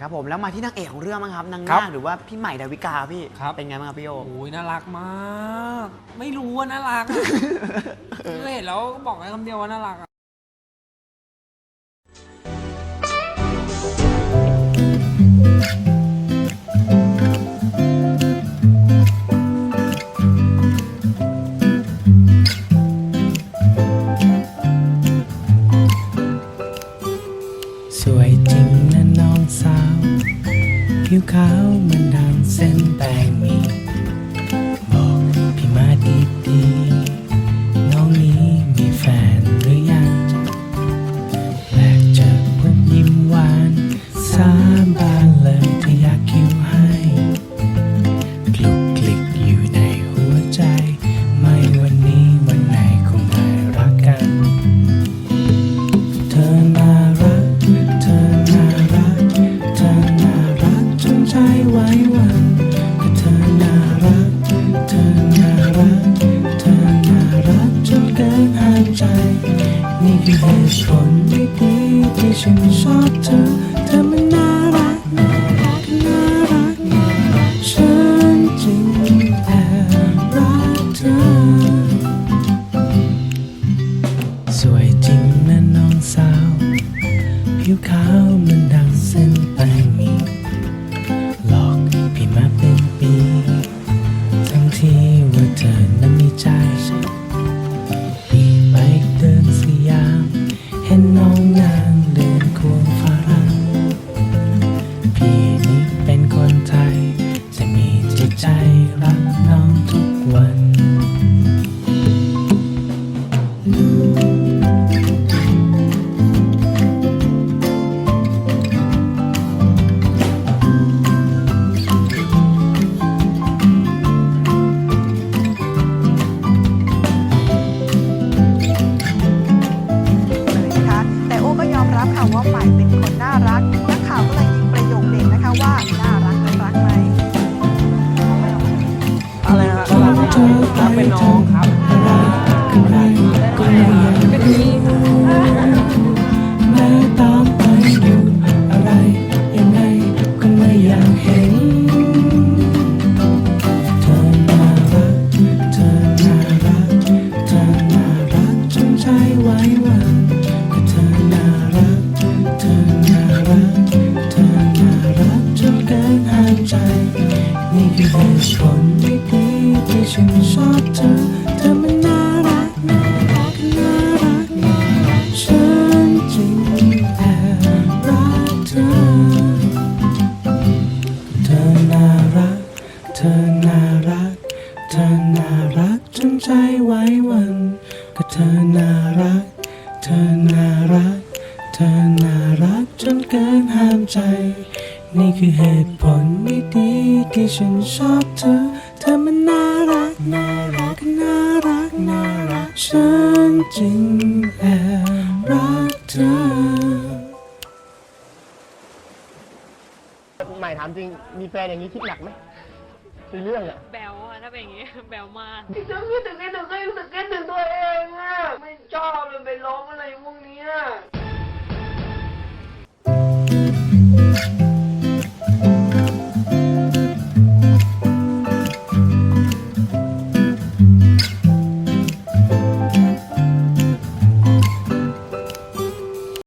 ครับผมแล้วมาที่นางเอกของเรื่องบ้างครับนางครับนาคหรือว่าพี่ใหม่ดาวิกาพี่ครับ เป็นไงบ้างครับพี่โอโอ้ยน่ารักมาก ไม่รู้ว่าน่ารักอะคือเห็นแล้วก็บอกได้คำเดียวว่าน่ารัก ผิวขาวมันดังเส้นแตงมี บอกพี่มาดีดี ใจ นี่คือเหตุผลที่ดีที่ฉันชอบเธอเธอมันน่ารักน่ารักน่ารักฉันจริงแอบรักเธอ สวยจริงนะน้องสาว ผิวขาวเหมันดังเส้นแป้งมี รักรักเป็นน้องครับ นี่คือเหตุผลที่ดีที่ฉันชอบเธอ เธอมันน่ารักน่ารักน่ารักน่ารักฉันจริงแอบรักเธอ เธอน่ารัก เธอน่ารัก เธอน่ารักจนใจไหวหวั่นก็เธอน่ารัก เธอน่ารัก เธอน่ารักจนเกินห้ามใจ นี่คือเหตุผลที่ดีที่ฉันชอบเธอ เธอมันน่ารัก น่ารัก น่ารัก น่ารัก ฉันจริงแอบรักเธอ ใหม่ถามจริง มีแฟนอย่างนี้คิดหนักไหมในเรื่องอะแบลอะถ้าเป็นอย่างงี้แบลมากคิดถึงคิดถึงคิดถึงก็รู้สึกคิดถึงตัวเองอะไม่ชอบเลยไปร้องอะไรพวกเนี้ย